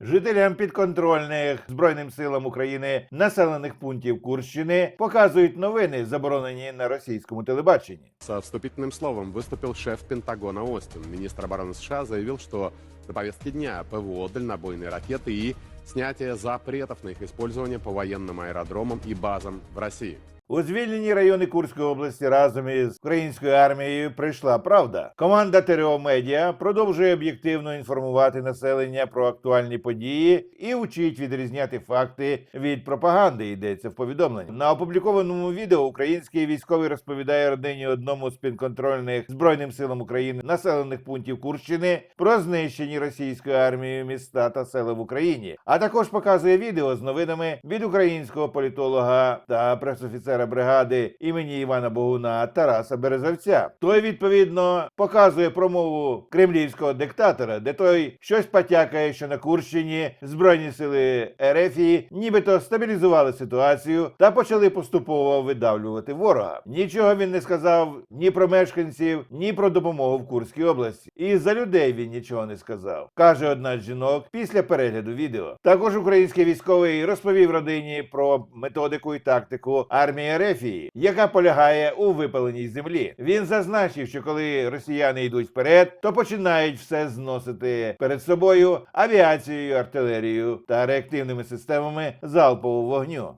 Жителям підконтрольних Збройним силам України населених пунктів Курщини показують новини, заборонені на російському телебаченні. Со вступительным словом выступил шеф Пентагона Остин. Министр обороны США заявил, что на повестке дня ПВО, дальнобойные ракеты и снятие запретов на их использование по военным аэродромам и базам в России. У звільнені райони Курської області разом із українською армією прийшла правда. Команда ТРО Медіа продовжує об'єктивно інформувати населення про актуальні події і вчить відрізняти факти від пропаганди. Йдеться в повідомленні. На опублікованому відео український військовий розповідає родині одному з підконтрольних збройним силам України населених пунктів Курщини про знищені російською армією міста та села в Україні. А також показує відео з новинами від українського політолога та пресофіцера бригади імені Івана Богуна Тараса Березовця. Той відповідно показує промову кремлівського диктатора, де той щось потякає, що на Курщині збройні сили Ерефії нібито стабілізували ситуацію та почали поступово видавлювати ворога. Нічого він не сказав ні про мешканців, ні про допомогу в Курській області. І за людей він нічого не сказав, каже одна з жінок після перегляду відео. Також український військовий розповів родині про методику і тактику армії Ерефії, яка полягає у випаленій землі. Він зазначив, що коли росіяни йдуть вперед, то починають все зносити перед собою авіацією, артилерією та реактивними системами залпового вогню.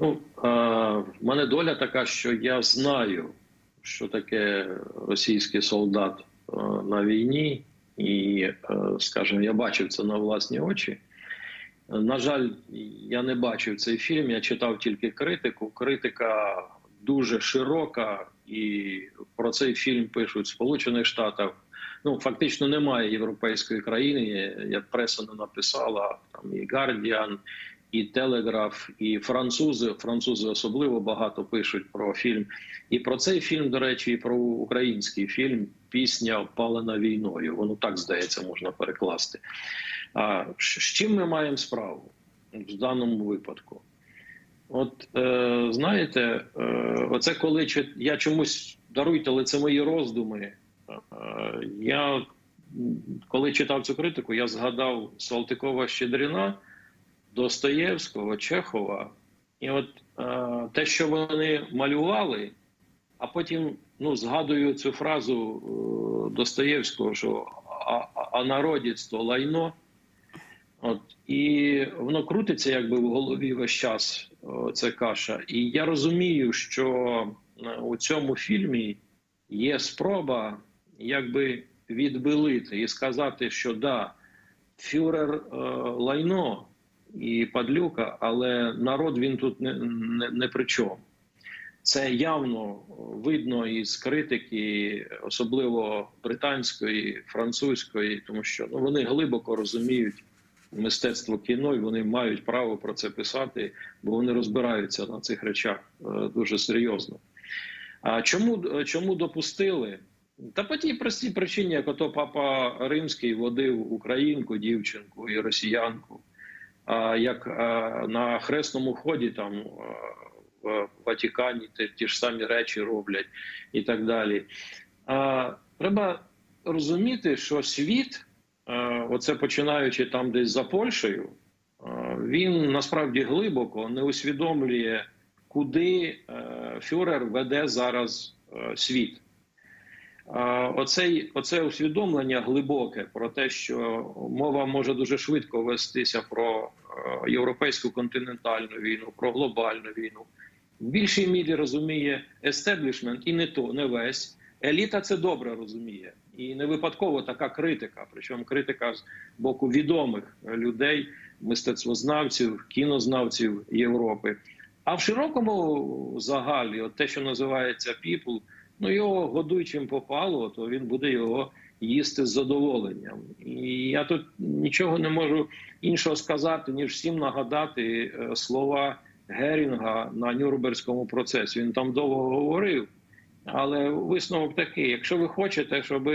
Ну, е, в мене доля така, що я знаю, що таке російський солдат е, на війні, і, е, скажімо, я бачив це на власні очі. На жаль, я не бачив цей фільм, я читав тільки критику. Критика дуже широка, і про цей фільм пишуть в Сполучених Штатах. Ну, фактично немає європейської країни, як преса не написала, там і Guardian, і Телеграф, і французи. Французи особливо багато пишуть про фільм. І про цей фільм, до речі, і про український фільм Пісня опалена війною. Воно так здається, можна перекласти. А з чим ми маємо справу в даному випадку? От е, знаєте, е, оце коли я чомусь даруйте, але це мої роздуми. Е, я коли читав цю критику, я згадав Салтикова Щедріна, Достоєвського, Чехова, і от е, те, що вони малювали, а потім ну, згадую цю фразу е, Достоєвського, що а, а, то лайно. От, і воно крутиться якби в голові весь час, о, це каша. І я розумію, що е, у цьому фільмі є спроба якби відбилити і сказати, що да, фюрер е, лайно і падлюка, але народ він тут не, не, не при чому. Це явно видно із критики, особливо британської, французької, тому що ну, вони глибоко розуміють мистецтво кіно, і вони мають право про це писати, бо вони розбираються на цих речах е, дуже серйозно. А чому, чому допустили? Та по тій простій причині, як ото папа Римський водив українку, дівчинку і росіянку, як на хресному ході там в Ватикані ті, ж самі речі роблять і так далі. Треба розуміти, що світ, оце починаючи там десь за Польщею, він насправді глибоко не усвідомлює, куди е, фюрер веде зараз е, світ. Оцей, оце усвідомлення глибоке про те, що мова може дуже швидко вестися про е, європейську континентальну війну, про глобальну війну. В більшій мірі розуміє естеблішмент і не то, не весь. Еліта це добре розуміє. І не випадково така критика, причому критика з боку відомих людей, мистецтвознавців, кінознавців Європи. А в широкому загалі, от те, що називається people, ну його годуй чим попало, то він буде його їсти з задоволенням. І я тут нічого не можу іншого сказати, ніж всім нагадати е, слова Герінга на Нюрнберзькому процесі. Він там довго говорив. Але висновок такий: якщо ви хочете, щоб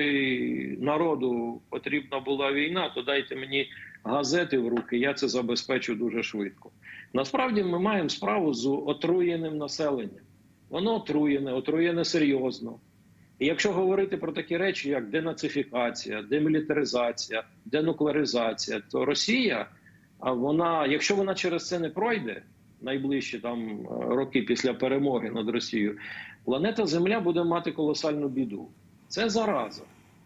народу потрібна була війна, то дайте мені газети в руки, я це забезпечу дуже швидко. Насправді ми маємо справу з отруєним населенням. Воно отруєне, отруєне серйозно. І якщо говорити про такі речі, як денацифікація, демілітаризація, денуклеаризація, то Росія, вона, якщо вона через це не пройде найближчі там е, роки після перемоги над Росією, планета Земля буде мати колосальну біду. Це зараза.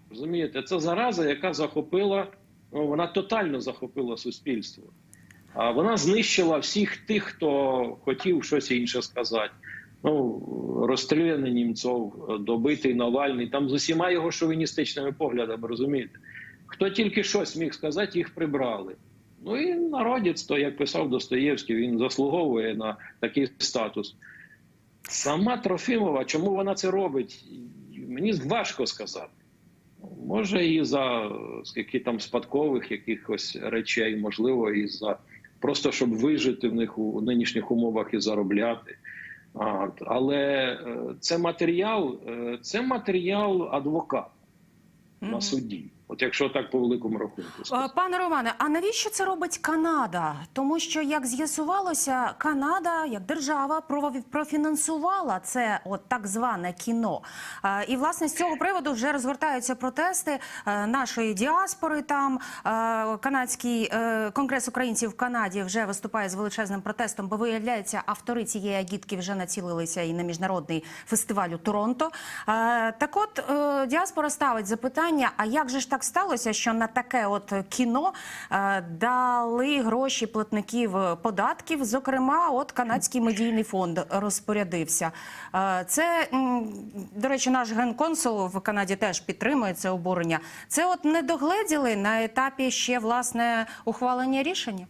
Розумієте, це зараза, яка захопила, ну, вона тотально захопила суспільство. А вона знищила всіх тих, хто хотів щось інше сказати. Ну, розстріляний Німцов, добитий Навальний, там з усіма його шовіністичними поглядами, розумієте? Хто тільки щось міг сказати, їх прибрали. Ну і народець, то, як писав Достоєвський, він заслуговує на такий статус. Сама Трофімова, чому вона це робить, мені важко сказати. Може, і за скільки там спадкових якихось речей, можливо, і за просто щоб вижити в них у нинішніх умовах і заробляти. А, але е, це матеріал, е, це матеріал адвоката на суді. От якщо так по великому рахунку сказати. Пане Романе, а навіщо це робить Канада? Тому що, як з'ясувалося, Канада як держава профінансувала це от так зване кіно. І власне з цього приводу вже розгортаються протести е, нашої діаспори. Там Е, канадський е, конгрес українців в Канаді вже виступає з величезним протестом, бо виявляється, автори цієї агітки вже націлилися і на міжнародний фестиваль у Торонто. Так, от діаспора ставить запитання: а як же ж так сталося, що на таке от кіно е, дали гроші платників податків? Зокрема, от канадський медійний фонд розпорядився. Е, Це до речі, наш генконсул в Канаді теж підтримує це обурення. Це от не догледіли на етапі ще власне ухвалення рішення.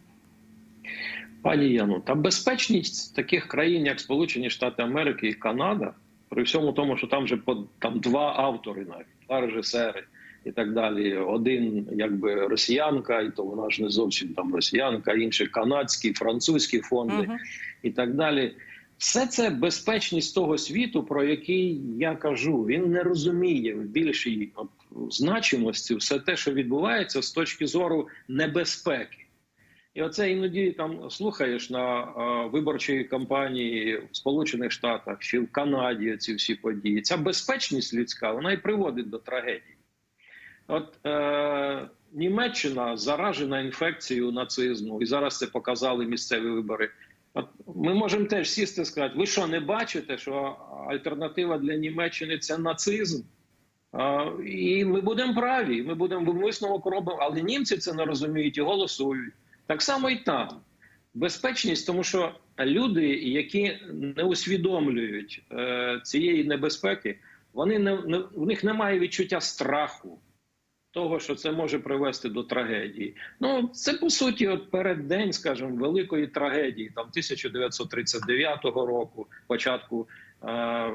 Пані Яну, та безпечність таких країн, як Сполучені Штати Америки і Канада, при всьому тому, що там вже по там два автори, навіть два режисери і так далі. Один якби росіянка, і то вона ж не зовсім там росіянка, інші канадські, французькі фонди Мгм. і так далі. Все це безпечність того світу, про який я кажу. Він не розуміє в більшій от, значимості все те, що відбувається з точки зору небезпеки. І оце іноді там слухаєш на виборчій кампанії в Сполучених Штатах чи в Канаді ці всі події. Ця безпечність людська вона і приводить до трагедії. От е, Німеччина заражена інфекцією нацизму, і зараз це показали місцеві вибори. От ми можемо теж сісти і сказати: ви що не бачите, що альтернатива для Німеччини це нацизм? А, і ми будемо праві, ми будемо висновок робимо, але німці це не розуміють і голосують. Так само і там. Безпечність, тому що люди, які не усвідомлюють е, цієї небезпеки, вони не, не в них немає відчуття страху того, що це може привести до трагедії. Ну це по суті, от переддень, скажімо, великої трагедії, там 1939 року, початку е,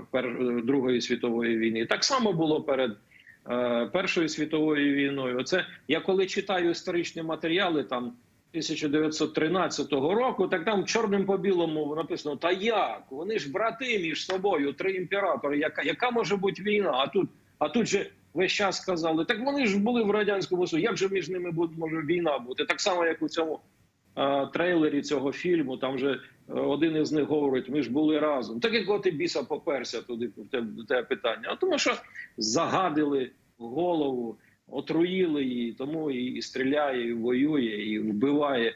Другої світової війни. Так само було перед е, Першою світовою війною. Оце я коли читаю історичні матеріали там. 1913 року, так там чорним по білому написано: Та як? Вони ж брати між собою, три імператори. Яка яка може бути війна? А тут, а тут же весь час сказали: так вони ж були в радянському Союзі, Як же між ними буде може війна бути? Так само, як у цьому е, трейлері цього фільму. Там же е, один із них говорить: ми ж були разом. Так якого ти біса поперся туди те, тебе питання? А тому, що загадили голову. Отруїли її, тому і, і стріляє, і воює, і вбиває